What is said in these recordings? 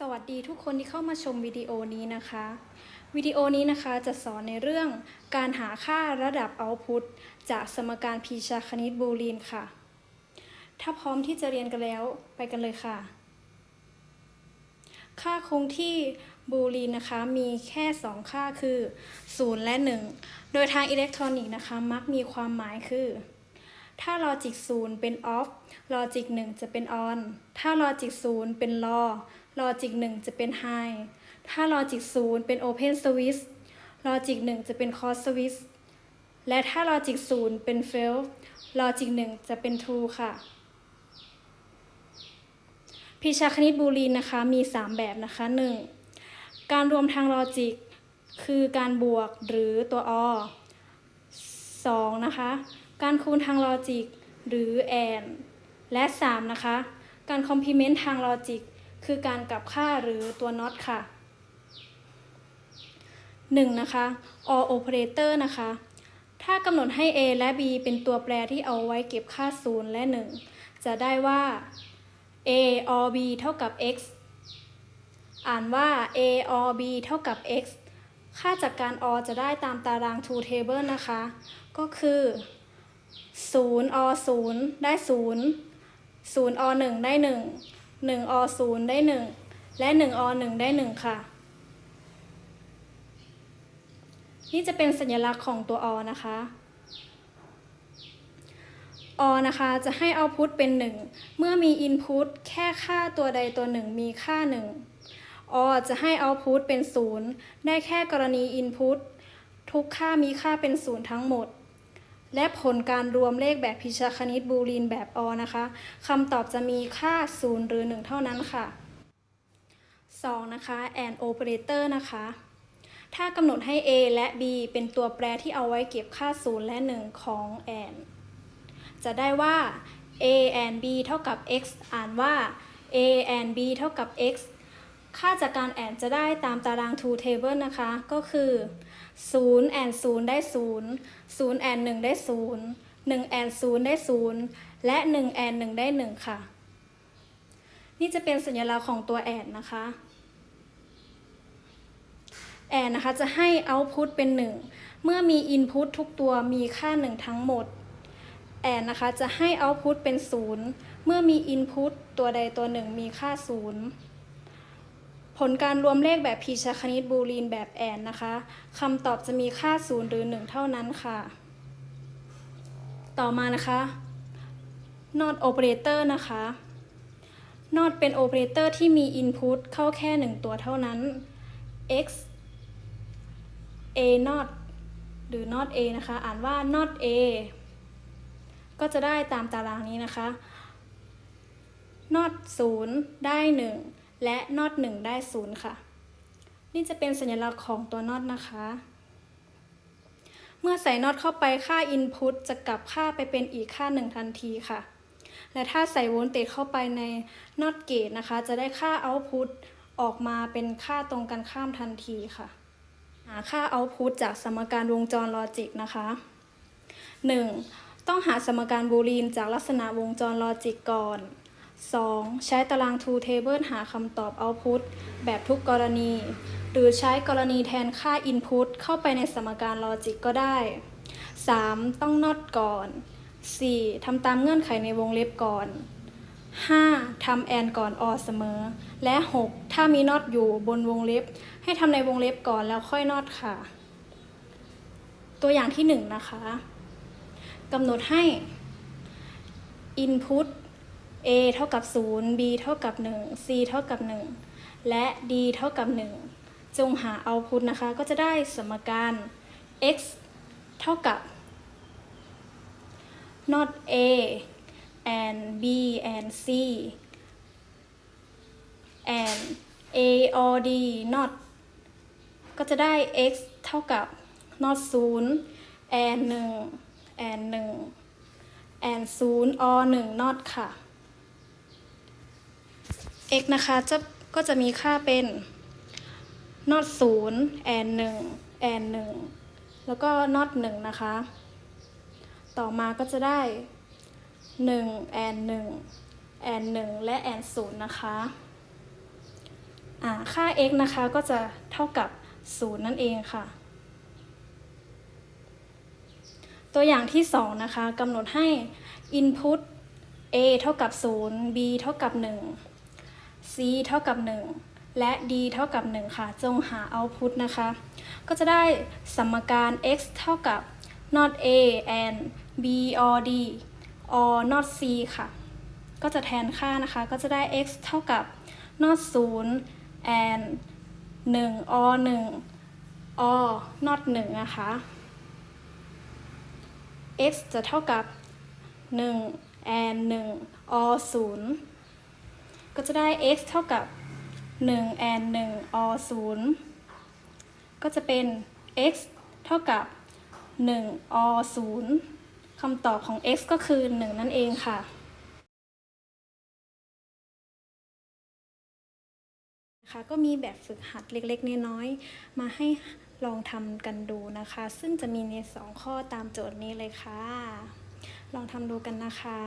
สวัสดีทุกคนที่เข้ามาชมวิดีโอนี้นะคะ วิดีโอนี้นะคะจะสอนในเรื่องการหาค่าระดับเอาต์พุตจากสมการพีชาคณิตบูลีนค่ะ ถ้าพร้อมที่จะเรียนกันแล้วไปกันเลยค่ะ ค่าคงที่บูลีนนะคะมีแค่ 2 ค่าคือ 0 และ 1 โดยทางอิเล็กทรอนิกส์นะคะ มักมีความหมายคือถ้าลอจิก0เป็น off ลอจิก1จะเป็น on ถ้าลอจิก0เป็น law ลอจิก1จะเป็น high ถ้าลอจิก0เป็น open switch ลอจิก1จะเป็น close switch และถ้าลอจิก0เป็น fail ลอจิก1จะเป็น true ค่ะพิชาคณิตบูลีนนะคะมี 3 แบบนะคะ 1. การรวมทางลอจิก คือการบวกหรือตัวอ 2. นะคะ การคูณทางลอจิก หรือ and และ 3. นะคะ การคอมพลีเมนต์ทางลอจิก คือการกลับค่าหรือตัว not ค่ะ 1. นะคะ or operator นะคะ ถ้ากำหนดให้ a และ b เป็นตัวแปรที่เอาไว้เก็บค่า 0 และ 1 จะได้ว่า a or b เท่ากับ x อ่านว่า a or b เท่ากับ x ค่าจากการ or จะได้ตามตาราง two table นะคะ ก็คือ 0 or 0 ได้ 0 0 or 1 ได้ 1 1 or 0ได้ 1 และ1 or 1ได้ 1 ค่ะ นี่จะเป็นสัญลักษณ์ของตัว or นะคะ or นะคะจะให้ output เป็น 1 เมื่อมี input แค่ค่าตัวใดตัวหนึ่งมีค่า1 or จะให้ output เป็น 0 ได้แค่กรณี input ทุกค่ามีค่าเป็น 0 ทั้งหมด และผลการรวมเลขแบบพิชคณิตบูลีนแบบ or นะคะคำตอบจะมีค่า 0 หรือ 1 เท่านั้นค่ะ 2. นะคะ and operator นะคะ ถ้ากำหนดให้ a และ b เป็นตัวแปรที่เอาไว้เก็บค่า 0 และ 1 ของ and จะได้ว่า a and b เท่ากับ x อ่านว่า a and b เท่ากับ x ค่าจากการ and จะได้ตามตาราง two table นะคะ ก็คือ0 and 0ได้ 0 0 and 1ได้ 0 1 and 0ได้ 0 และ1 and 1ได้ 1 ค่ะ นี่จะเป็นสัญลักษณ์ของตัว and นะคะ and นะคะจะให้ output เป็น 1 เมื่อมี input ทุกตัวมีค่า 1 ทั้งหมด and นะคะจะให้ output เป็น 0 เมื่อมี input ตัวใดตัวหนึ่งมีค่า 0 ผลการรวมเลขแบบพีชคณิตบูลีนแบบ and นะคะคำตอบจะมีค่า 0 หรือ 1 เท่านั้นค่ะ ต่อมานะคะ not operator นะคะ not เป็น operator ที่มี input เข้าแค่ 1 ตัวเท่านั้น x a not หรือ not a นะคะ อ่านว่า not a ก็จะได้ตามตารางนี้นะคะ not 0 ได้ 1 และ not 1ได้0ค่ะ นี่จะเป็นสัญลักษณ์ของตัว not นะคะ เมื่อใส่ not เข้าไปค่า input จะกลับค่าไปเป็นอีกค่าหนึ่งทันทีค่ะ และถ้าใส่โวลเตจเข้าไปใน not gate นะคะ จะได้ค่า output ออกมาเป็นค่าตรงกันข้ามทันทีค่ะ หาค่า output จากสมการวงจรลอจิกนะคะ 1. ต้องหาสมการบูลีนจากลักษณะวงจรลอจิกก่อน 2. ใช้ตาราง two table หาคำตอบ output แบบทุกกรณี หรือใช้กรณีแทนค่า input เข้าไปในสมการลอจิกก็ได้ 3. ต้อง not ก่อน 4. ทำตามเงื่อนไขในวงเล็บก่อน 5. ทำ and ก่อน or เสมอ และ 6. ถ้ามี not อยู่บนวงเล็บ ให้ทำในวงเล็บก่อนแล้วค่อย not ค่ะ ตัวอย่างที่ 1 นะคะกำหนดให้ input a เท่ากับ 0 b เท่ากับ 1 c เท่ากับ 1 และ d เท่ากับ 1 จงหา output นะคะ ก็จะได้สมการ x เท่ากับ not a and b and c and a or d not ก็จะได้ x เท่ากับ not 0 and 1 and 1 and 0 or 1 not ค่ะ x นะคะจะก็จะมีค่าเป็น not 0 and 1 and 1 แล้วก็ not 1 นะคะ ต่อมาก็จะได้ 1 and 1 and 1 และ and 0 นะคะค่า x นะคะก็จะเท่ากับ 0 นั่นเองค่ะ ตัวอย่างที่ 2 นะคะกำหนดให้ input a เท่ากับ 0 b เท่ากับ 1 c เท่ากับ 1 และ d เท่ากับ 1 ค่ะ จงหา output นะคะ ก็จะได้สมการ x เท่ากับ not a and b or d or not c ค่ะ ก็จะแทนค่านะคะ ก็จะได้ x เท่ากับ not 0 and 1 or 1 or not 1นะคะ x จะเท่ากับ 1 and 1 or 0 ก็จะได้ x เท่ากับ1 and 1 or 0 ก็จะเป็น x เท่ากับ1 or 0คำตอบของ x ก็คือ 1 นั่นเองค่ะนะคะก็มีแบบฝึกหัดเล็กๆ น้อยๆ มาให้ลองทำกันดูนะคะ ซึ่งจะมีใน 2 ข้อตามโจทย์นี้เลยค่ะ ลองทำดูกันนะคะ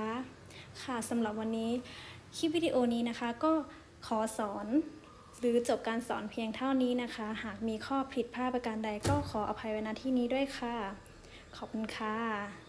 ค่ะสำหรับวันนี้คลิปวิดีโอนี้นะคะก็ขอสอนหรือจบการสอนเพียงเท่านี้นะคะ หากมีข้อผิดพลาดประการใดก็ขออภัยไว้ณที่นี้ด้วยค่ะ ขอบคุณค่ะ